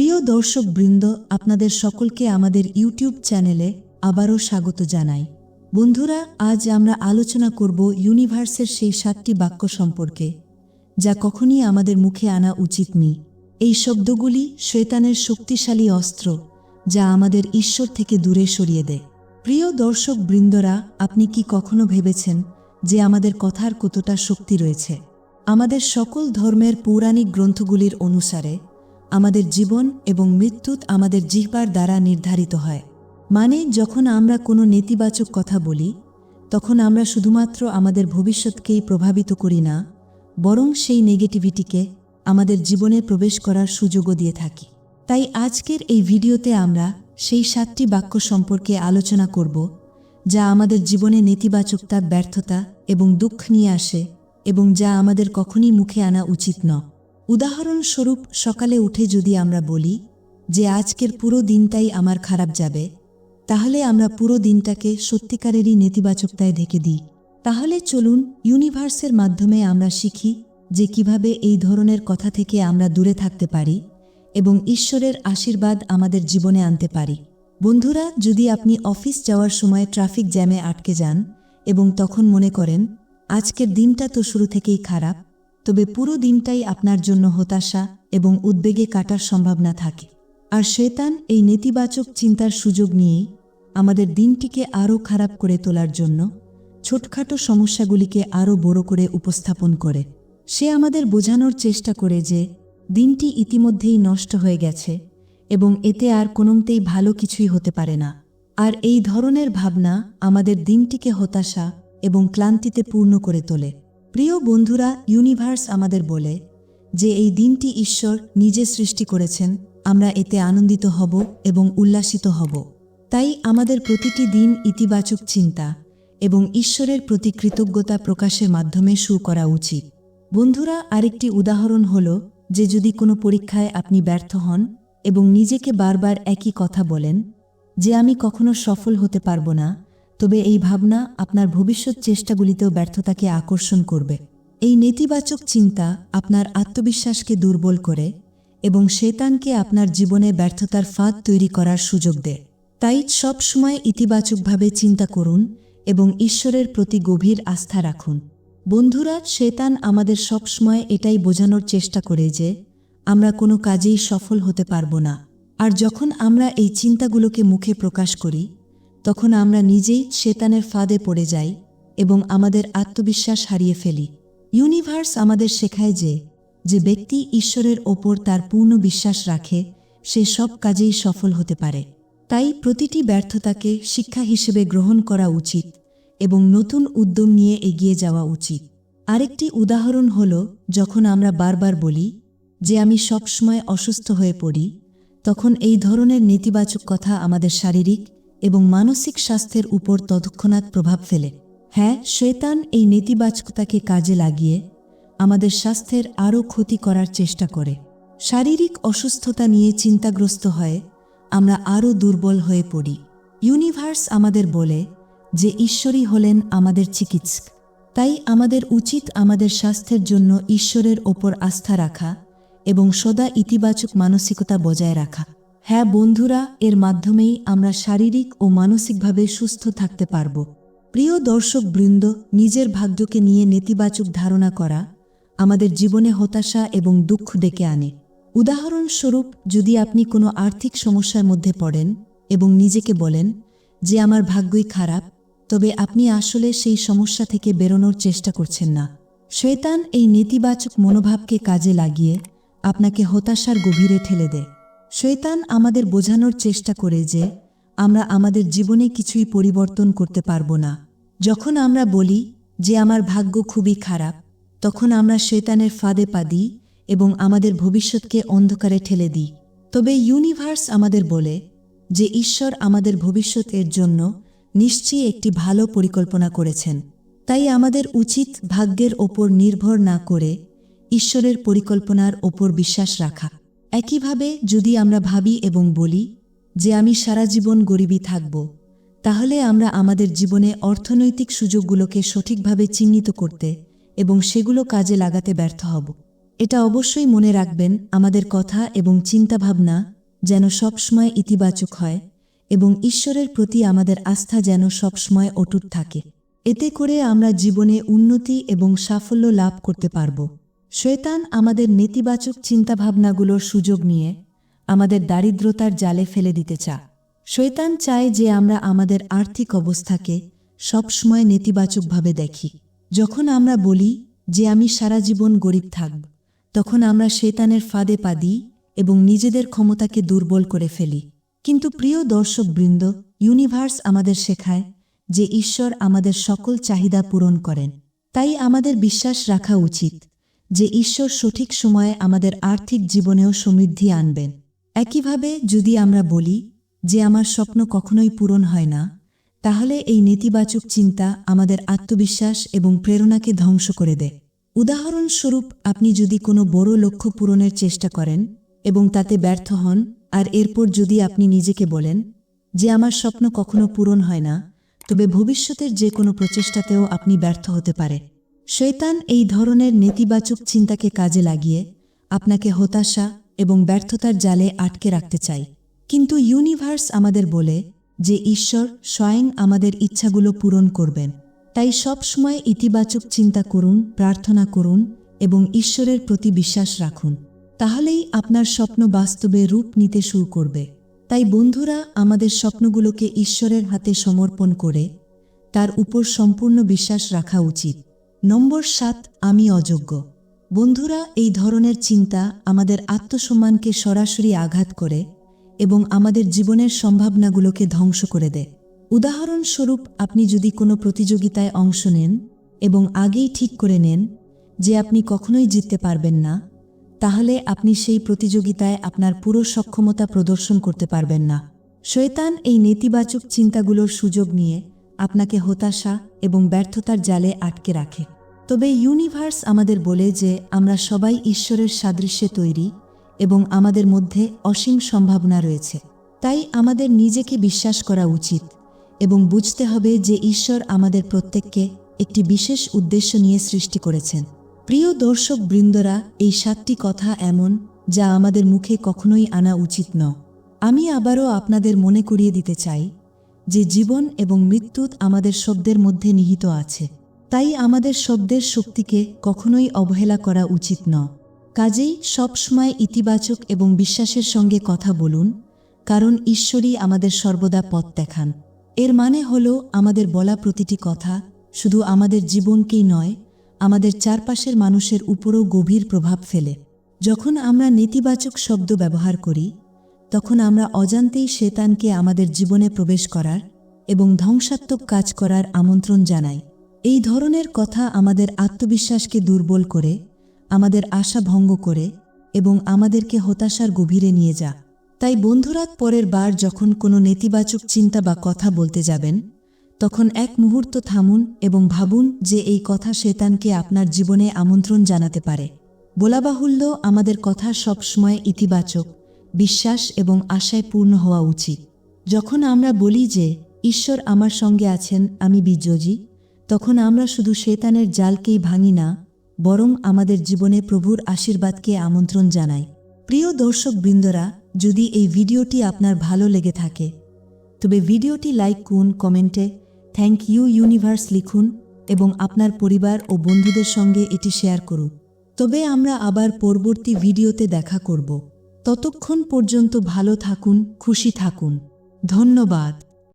প্রিয় দর্শক বৃন্দ আপনাদের সকলকে আমাদের ইউটিউব চ্যানেলে আবারও স্বাগত জানাই। বন্ধুরা, আজ আমরা আলোচনা করব ইউনিভার্সের সেই সাতটি বাক্য সম্পর্কে, যা কখনই আমাদের মুখে আনা উচিত নি। এই শব্দগুলি শয়তানের শক্তিশালী অস্ত্র, যা আমাদের ঈশ্বর থেকে দূরে সরিয়ে দেয়। প্রিয় দর্শক বৃন্দরা আপনি কি কখনো ভেবেছেন যে আমাদের কথার কতটা শক্তি রয়েছে? আমাদের সকল ধর্মের পৌরাণিক গ্রন্থগুলির অনুসারে আমাদের জীবন এবং মৃত্যুত আমাদের জিহ্বার দ্বারা নির্ধারিত হয়। মানে যখন আমরা কোনো নেতিবাচক কথা বলি, তখন আমরা শুধুমাত্র আমাদের ভবিষ্যৎকেই প্রভাবিত করি না, বরং সেই নেগেটিভিটিকে আমাদের জীবনে প্রবেশ করার সুযোগও দিয়ে থাকি। তাই আজকের এই ভিডিওতে আমরা সেই সাতটি বাক্য সম্পর্কে আলোচনা করব, যা আমাদের জীবনে নেতিবাচকতা, ব্যর্থতা এবং দুঃখ নিয়ে আসে এবং যা আমাদের কখনই মুখে আনা উচিত নয়। উদাহরণস্বরূপ, সকালে উঠে যদি আমরা বলি যে আজকের পুরো দিনটাই আমার খারাপ যাবে, তাহলে আমরা পুরো দিনটাকে সত্যিকারেরই নেতিবাচকতায় ঢেকে দিই। তাহলে চলুন ইউনিভার্সের মাধ্যমে আমরা শিখি যে কীভাবে এই ধরনের কথা থেকে আমরা দূরে থাকতে পারি এবং ঈশ্বরের আশীর্বাদ আমাদের জীবনে আনতে পারি। বন্ধুরা, যদি আপনি অফিস যাওয়ার সময় ট্রাফিক জ্যামে আটকে যান এবং তখন মনে করেন, আজকের দিনটা তো শুরু থেকেই খারাপ তবে পুরো দিনটাই আপনার জন্য হতাশা এবং উদ্বেগে কাটার সম্ভাবনা থাকে। আর শেতান এই নেতিবাচক চিন্তার সুযোগ নিয়েই আমাদের দিনটিকে আরও খারাপ করে তোলার জন্য ছোটখাটো সমস্যাগুলিকে আরও বড় করে উপস্থাপন করে। সে আমাদের বোঝানোর চেষ্টা করে যে দিনটি ইতিমধ্যেই নষ্ট হয়ে গেছে এবং এতে আর কোনোমতেই ভালো কিছুই হতে পারে না। আর এই ধরনের ভাবনা আমাদের দিনটিকে হতাশা এবং ক্লান্তিতে পূর্ণ করে তোলে। প্রিয় বন্ধুরা ইউনিভার্স আমাদের বলে যে এই দিনটি ঈশ্বর নিজে সৃষ্টি করেছেন, আমরা এতে আনন্দিত হব এবং উল্লাসিত হব। তাই আমাদের প্রতিটি দিন ইতিবাচক চিন্তা এবং ঈশ্বরের প্রতি কৃতজ্ঞতা প্রকাশের মাধ্যমে শু করা উচিত। বন্ধুরা, আরেকটি উদাহরণ হল যে যদি কোনো পরীক্ষায় আপনি ব্যর্থ হন এবং নিজেকে বারবার একই কথা বলেন যে আমি কখনো সফল হতে পারব না তবে এই ভাবনা আপনার ভবিষ্যৎ চেষ্টাগুলিতেও ব্যর্থতাকে আকর্ষণ করবে। এই নেতিবাচক চিন্তা আপনার আত্মবিশ্বাসকে দুর্বল করে এবং শেতানকে আপনার জীবনে ব্যর্থতার ফাঁদ তৈরি করার সুযোগ দেয়। তাই সব সময় ইতিবাচকভাবে চিন্তা করুন এবং ঈশ্বরের প্রতি গভীর আস্থা রাখুন। বন্ধুরা, শেতান আমাদের সবসময় এটাই বোঝানোর চেষ্টা করে যে আমরা কোনো কাজেই সফল হতে পারব না। আর যখন আমরা এই চিন্তাগুলোকে মুখে প্রকাশ করি তখন আমরা নিজেই শেতানের ফাঁদে পড়ে যাই এবং আমাদের আত্মবিশ্বাস হারিয়ে ফেলি। ইউনিভার্স আমাদের শেখায় যে যে ব্যক্তি ঈশ্বরের ওপর তার পূর্ণ বিশ্বাস রাখে, সে সব কাজেই সফল হতে পারে। তাই প্রতিটি ব্যর্থতাকে শিক্ষা হিসেবে গ্রহণ করা উচিত এবং নতুন উদ্যম নিয়ে এগিয়ে যাওয়া উচিত। আরেকটি উদাহরণ হল, যখন আমরা বারবার বলি যে আমি সবসময় অসুস্থ হয়ে পড়ি, তখন এই ধরনের নেতিবাচক কথা আমাদের শারীরিক এবং মানসিক স্বাস্থ্যের উপর তৎক্ষণাৎ প্রভাব ফেলে। হ্যাঁ শ্বেতান এই নেতিবাচকতাকে কাজে লাগিয়ে আমাদের স্বাস্থ্যের আরও ক্ষতি করার চেষ্টা করে। শারীরিক অসুস্থতা নিয়ে চিন্তাগ্রস্ত হয়ে আমরা আরও দুর্বল হয়ে পড়ি। ইউনিভার্স আমাদের বলে যে ঈশ্বরই হলেন আমাদের চিকিৎসক। তাই আমাদের উচিত আমাদের স্বাস্থ্যের জন্য ঈশ্বরের ওপর আস্থা রাখা এবং সদা ইতিবাচক মানসিকতা বজায় রাখা। হ্যাঁ বন্ধুরা, এর মাধ্যমেই আমরা শারীরিক ও মানসিকভাবে সুস্থ থাকতে পারব। প্রিয় দর্শক বৃন্দ নিজের ভাগ্যকে নিয়ে নেতিবাচক ধারণা করা আমাদের জীবনে হতাশা এবং দুঃখ ডেকে আনে। উদাহরণস্বরূপ, যদি আপনি কোনো আর্থিক সমস্যার মধ্যে পড়েন এবং নিজেকে বলেন যে আমার ভাগ্যই খারাপ, তবে আপনি আসলে সেই সমস্যা থেকে বেরোনোর চেষ্টা করছেন না। শয়তান এই নেতিবাচক মনোভাবকে কাজে লাগিয়ে আপনাকে হতাশার গভীরে ঠেলে দেয়। শৈতান আমাদের বোঝানোর চেষ্টা করে যে আমরা আমাদের জীবনে কিছুই পরিবর্তন করতে পারব না। যখন আমরা বলি যে আমার ভাগ্য খুবই খারাপ, তখন আমরা শৈতানের ফাঁদে পা দিই এবং আমাদের ভবিষ্যৎকে অন্ধকারে ঠেলে দিই। তবে ইউনিভার্স আমাদের বলে যে ঈশ্বর আমাদের ভবিষ্যতের জন্য নিশ্চয়ই একটি ভালো পরিকল্পনা করেছেন। তাই আমাদের উচিত ভাগ্যের ওপর নির্ভর না করে ঈশ্বরের পরিকল্পনার ওপর বিশ্বাস রাখা। একইভাবে যদি আমরা ভাবি এবং বলি যে আমি সারা জীবন গরিবী থাকব, তাহলে আমরা আমাদের জীবনে অর্থনৈতিক সুযোগগুলোকে সঠিকভাবে চিহ্নিত করতে এবং সেগুলো কাজে লাগাতে ব্যর্থ হব। এটা অবশ্যই মনে রাখবেন, আমাদের কথা এবং চিন্তাভাবনা যেন সবসময় ইতিবাচক হয় এবং ঈশ্বরের প্রতি আমাদের আস্থা যেন সবসময় অটুট থাকে। এতে করে আমরা জীবনে উন্নতি এবং সাফল্য লাভ করতে পারব। শয়তান আমাদের নেতিবাচক চিন্তাভাবনাগুলোর সুযোগ নিয়ে আমাদের দারিদ্রতার জালে ফেলে দিতে চা। শয়তান চায় যে আমরা আমাদের আর্থিক অবস্থাকে সবসময় নেতিবাচকভাবে দেখি। যখন আমরা বলি যে আমি সারা জীবন গরিব থাকব তখন আমরা শৈতানের ফাঁদে পা দিই এবং নিজেদের ক্ষমতাকে দুর্বল করে ফেলি। কিন্তু প্রিয় দর্শকবৃন্দ, ইউনিভার্স আমাদের শেখায় যে ঈশ্বর আমাদের সকল চাহিদা পূরণ করেন। তাই আমাদের বিশ্বাস রাখা উচিত যে ঈশ্বর সঠিক সময়ে আমাদের আর্থিক জীবনেও সমৃদ্ধি আনবেন। একইভাবে যদি আমরা বলি যে আমার স্বপ্ন কখনোই পূরণ হয় না, তাহলে এই নেতিবাচক চিন্তা আমাদের আত্মবিশ্বাস এবং প্রেরণাকে ধ্বংস করে দেয়। উদাহরণস্বরূপ, আপনি যদি কোনো বড় লক্ষ্য পূরণের চেষ্টা করেন এবং তাতে ব্যর্থ হন, আর এরপর যদি আপনি নিজেকে বলেন যে আমার স্বপ্ন কখনো পূরণ হয় না, তবে ভবিষ্যতের যে কোনো প্রচেষ্টাতেও আপনি ব্যর্থ হতে পারে শৈতান এই ধরনের নেতিবাচক চিন্তাকে কাজে লাগিয়ে আপনাকে হতাশা এবং ব্যর্থতার জালে আটকে রাখতে চাই কিন্তু ইউনিভার্স আমাদের বলে যে ঈশ্বর স্বয়ং আমাদের ইচ্ছাগুলো পূরণ করবেন। তাই সব সময় ইতিবাচক চিন্তা করুন, প্রার্থনা করুন এবং ঈশ্বরের প্রতি বিশ্বাস রাখুন। তাহলেই আপনার স্বপ্ন বাস্তবে রূপ নিতে শুরু করবে। তাই বন্ধুরা, আমাদের স্বপ্নগুলোকে ঈশ্বরের হাতে সমর্পণ করে তার উপর সম্পূর্ণ বিশ্বাস রাখা উচিত। নম্বর সাত, আমি অযোগ্য। বন্ধুরা, এই ধরনের চিন্তা আমাদের আত্মসম্মানকে সরাসরি আঘাত করে এবং আমাদের জীবনের সম্ভাবনাগুলোকে ধ্বংস করে দেয়। উদাহরণস্বরূপ, আপনি যদি কোনো প্রতিযোগিতায় অংশ নেন এবং আগেই ঠিক করে নেন যে আপনি কখনোই জিততে পারবেন না, তাহলে আপনি সেই প্রতিযোগিতায় আপনার পুরো সক্ষমতা প্রদর্শন করতে পারবেন না। শয়তান এই নেতিবাচক চিন্তাগুলোর সুযোগ নিয়ে আপনাকে হতাশা এবং ব্যর্থতার জালে আটকে রাখে। তবে ইউনিভার্স আমাদের বলে যে, আমরা সবাই ঈশ্বরের সাদৃশ্যে তৈরি এবং আমাদের মধ্যে অসীম সম্ভাবনা রয়েছে। তাই আমাদের নিজেকে বিশ্বাস করা উচিত এবং বুঝতে হবে যে ঈশ্বর আমাদের প্রত্যেককে একটি বিশেষ উদ্দেশ্য নিয়ে সৃষ্টি করেছেন। প্রিয় দর্শক বৃন্দরা, এই সাতটি কথা এমন যা আমাদের মুখে কখনোই আনা উচিত ন আমি আবারও আপনাদের মনে করিয়ে দিতে চাই যে জীবন এবং মৃত্যু আমাদের শব্দের মধ্যে নিহিত আছে। তাই আমাদের শব্দের শক্তিকে কখনোই অবহেলা করা উচিত ন কাজেই সবসময় ইতিবাচক এবং বিশ্বাসের সঙ্গে কথা বলুন, কারণ ঈশ্বরই আমাদের সর্বদা পথ দেখান। এর মানে হল আমাদের বলা প্রতিটি কথা শুধু আমাদের জীবনকেই নয়, আমাদের চারপাশের মানুষের উপরও গভীর প্রভাব ফেলে। যখন আমরা নেতিবাচক শব্দ ব্যবহার করি তখন আমরা অজান্তেই শেতানকে আমাদের জীবনে প্রবেশ করার এবং ধ্বংসাত্মক কাজ করার আমন্ত্রণ জানাই। এই ধরনের কথা আমাদের আত্মবিশ্বাসকে দুর্বল করে, আমাদের আশা ভঙ্গ করে এবং আমাদেরকে হতাশার গভীরে নিয়ে যা। তাই বন্ধুরা, পরের বার যখন কোনো নেতিবাচক চিন্তা বা কথা বলতে যাবেন, তখন এক মুহূর্ত থামুন এবং ভাবুন যে এই কথা শেতানকে আপনার জীবনে আমন্ত্রণ জানাতে পারে। বলা বাহুল্য আমাদের কথা সবসময় ইতিবাচক বিশ্বাস এবং আশায় পূর্ণ হওয়া উচিত। যখন আমরা বলি যে, ঈশ্বর আমার সঙ্গে আছেন, আমি বিজয়ী তখন আমরা শুধু শেতানের জালকেই ভাঙি না, বরং আমাদের জীবনে প্রভুর আশীর্বাদকে আমন্ত্রণ জানাই। প্রিয় দর্শক বৃন্দরা, যদি এই ভিডিওটি আপনার ভালো লেগে থাকে, তবে ভিডিওটি লাইক করুন, কমেন্টে থ্যাংক ইউ ইউনিভার্স লিখুন এবং আপনার পরিবার ও বন্ধুদের সঙ্গে এটি শেয়ার করুন। তবে আমরা আবার পরবর্তী ভিডিওতে দেখা করব। ততক্ষণ পর্যন্ত ভালো থাকুন খুশি থাকুন। ধন্যবাদ।